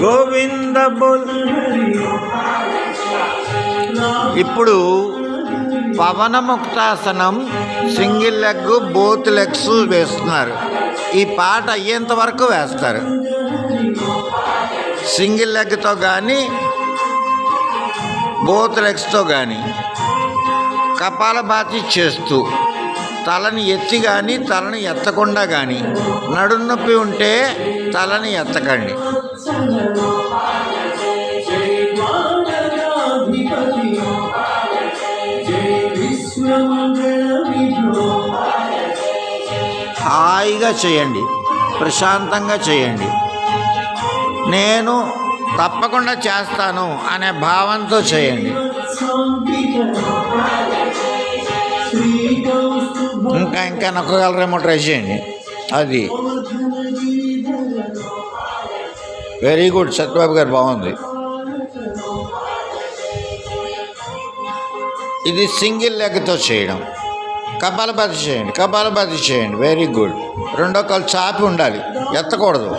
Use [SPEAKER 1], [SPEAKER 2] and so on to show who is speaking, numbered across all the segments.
[SPEAKER 1] గోవింద బోల్. ఇప్పుడు Pavanamuktasanam single leg both legs వేస్తున్నారు. ఈ పాట అయ్యేంత వరకు వేస్తారు. సింగిల్ లెగ్తో కానీ బోత్ లెగ్స్తో కానీ కపాలభాతి చేస్తూ తలని ఎత్తి కానీ తలని ఎత్తకుండా కానీ నడుం నొప్పి ఉంటే తలని ఎత్తకండి. హాయిగా చేయండి. ప్రశాంతంగా చేయండి. నేను తప్పకుండా చేస్తాను అనే భావంతో చేయండి. ఇంకా ఇంకా నొక్కగలరేమో ట్రై చేయండి. అది. వెరీ గుడ్ సత్యబాబు గారు బాగుంది. ఇది సింగిల్ లెగ్తో చేయడం. కపాలపాతి చేయండి కపాలపాతి చేయండి. వెరీ గుడ్ రెండో కాలు చాపి ఉండాలి. ఎత్తకూడదు.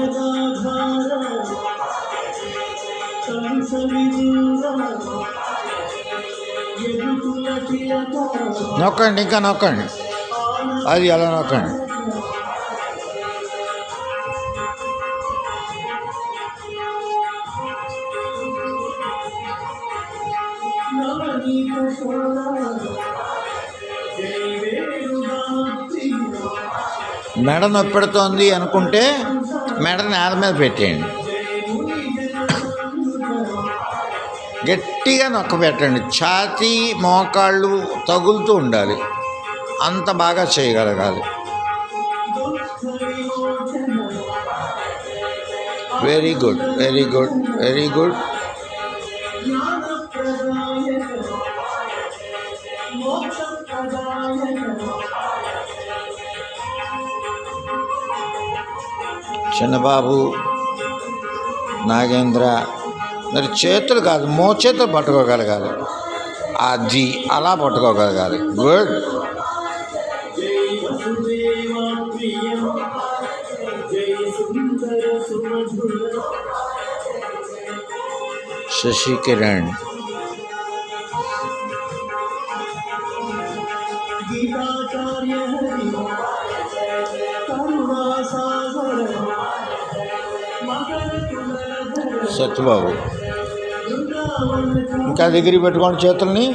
[SPEAKER 2] గదాధార
[SPEAKER 1] నొక్కండి ఇంకా నొక్కండి. అది అలా నొక్కండి. మెడ నొప్పెడుతోంది అనుకుంటే మెడ నేల మీద పెట్టేయండి. గట్టిగా నొక్క పెట్టండి. ఛాతీ మోకాళ్ళు తగులుతూ ఉండాలి. అంత బాగా చేయగలగాలి. Very good very good very good Chinnababu Nagendra మరి చేతులు కాదు మోచేతులు పట్టుకోగలగాలి. అది అలా పట్టుకోగలగాలి. గుడ్. శశి సత్యబాబు
[SPEAKER 2] బృందావన
[SPEAKER 1] ఇంకా దగ్గరికి పెట్టుకోండి చేతుల్ని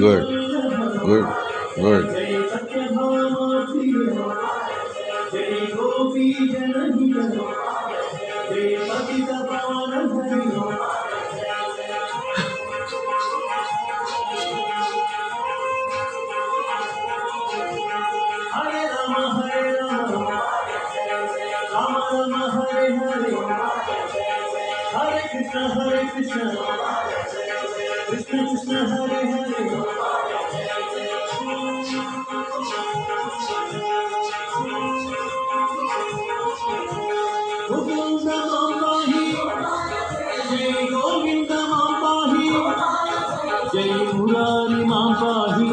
[SPEAKER 1] good good good
[SPEAKER 2] Jaya Satyabhama Hare Rama Hare Rama Rama Rama Hare Hare Hare Krishna Hare Krishna Krishna Krishna Hare Hare Govinda Mahi জয় গোবিন্দ মা পাহি জয় মুরারি মা পাহি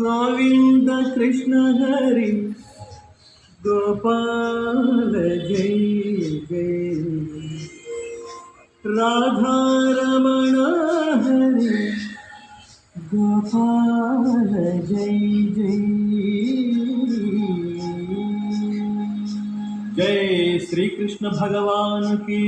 [SPEAKER 2] गोविंद कृष्ण हरि गोपाल जय जय राधारमण हरि गोपाल जय जय जय श्री कृष्ण भगवान की।